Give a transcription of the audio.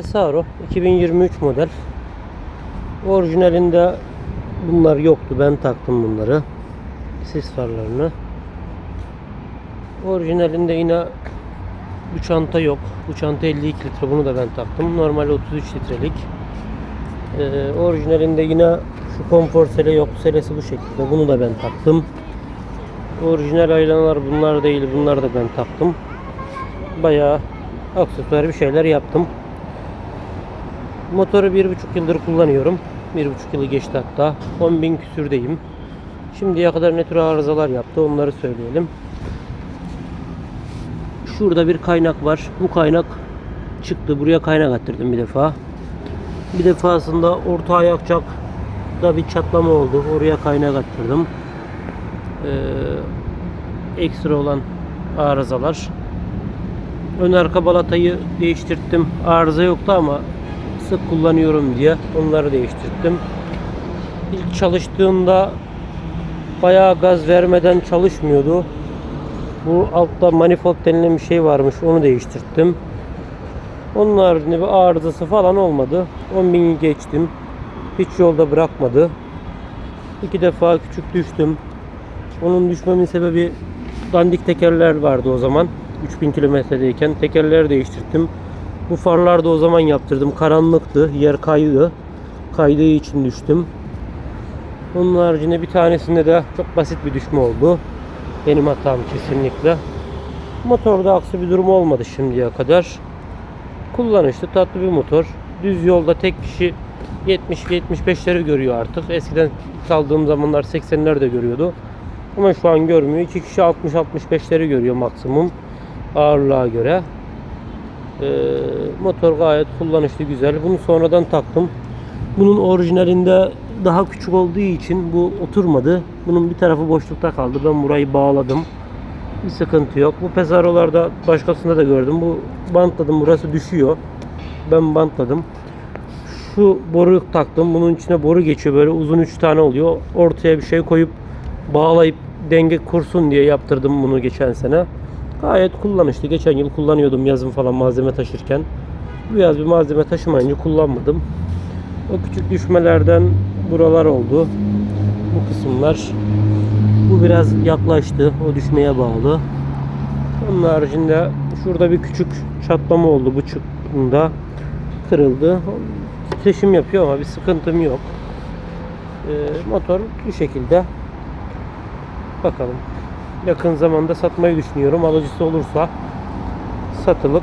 Saro 2023 model. Orijinalinde bunlar yoktu. Ben taktım bunları. Sis farlarını. Orijinalinde yine bu çanta yok. Bu çanta 52 litre. Bunu da ben taktım. Normal 33 litrelik. Ee, orijinalinde yine şu konfor sele yok. Selesi bu şekilde. Bunu da ben taktım. Orijinal aynalar bunlar değil. Bunları da ben taktım. Bayağı aksesuar bir şeyler yaptım. Motoru bir buçuk yıldır kullanıyorum. Bir buçuk yılı geçti hatta. 10 bin küsürdeyim. Şimdiye kadar ne tür arızalar yaptı onları söyleyelim. Şurada bir kaynak var. Bu kaynak çıktı. Buraya kaynak attırdım bir defa. Bir defasında orta ayakçak da bir çatlama oldu. Oraya kaynak attırdım. Ee, ekstra olan arızalar. Ön arka balatayı değiştirttim. Arıza yoktu ama sık kullanıyorum diye onları değiştirdim. İlk çalıştığımda bayağı gaz vermeden çalışmıyordu. Bu altta manifold denilen bir şey varmış. Onu değiştirdim. Onun haricinde bir arızası falan olmadı. 10.000'i geçtim. Hiç yolda bırakmadı. İki defa küçük düştüm. Onun düşmemin sebebi dandik tekerler vardı o zaman. 3000 kilometredeyken tekerleri değiştirdim. Bu farlar da o zaman yaptırdım. Karanlıktı. Yer kaydı. Kaydığı için düştüm. Onun haricinde bir tanesinde de çok basit bir düşme oldu. Benim hatam kesinlikle. Motorda aksi bir durum olmadı şimdiye kadar. Kullanışlı tatlı bir motor. Düz yolda tek kişi 70-75'leri görüyor artık. Eskiden saldığım zamanlar 80'ler de görüyordu. Ama şu an görmüyor. İki kişi 60-65'leri görüyor maksimum ağırlığa göre. Ee, motor gayet kullanışlı güzel. Bunu sonradan taktım. Bunun orijinalinde daha küçük olduğu için bu oturmadı. Bunun bir tarafı boşlukta kaldı. Ben burayı bağladım. Bir sıkıntı yok. Bu pesarolarda başkasında da gördüm. Bu bantladım. Burası düşüyor. Ben bantladım. Şu boru taktım. Bunun içine boru geçiyor. Böyle uzun 3 tane oluyor. Ortaya bir şey koyup bağlayıp denge kursun diye yaptırdım bunu geçen sene. Gayet kullanışlı. Geçen yıl kullanıyordum yazın falan malzeme taşırken. Bu yaz bir malzeme taşımayınca kullanmadım. O küçük düşmelerden buralar oldu. Bu kısımlar. Bu biraz yaklaştı. O düşmeye bağlı. Onun haricinde şurada bir küçük çatlama oldu bu çıktığında. Kırıldı. Titreşim yapıyor ama bir sıkıntım yok. Ee, motor bu şekilde. Bakalım yakın zamanda satmayı düşünüyorum. Alıcısı olursa satılık.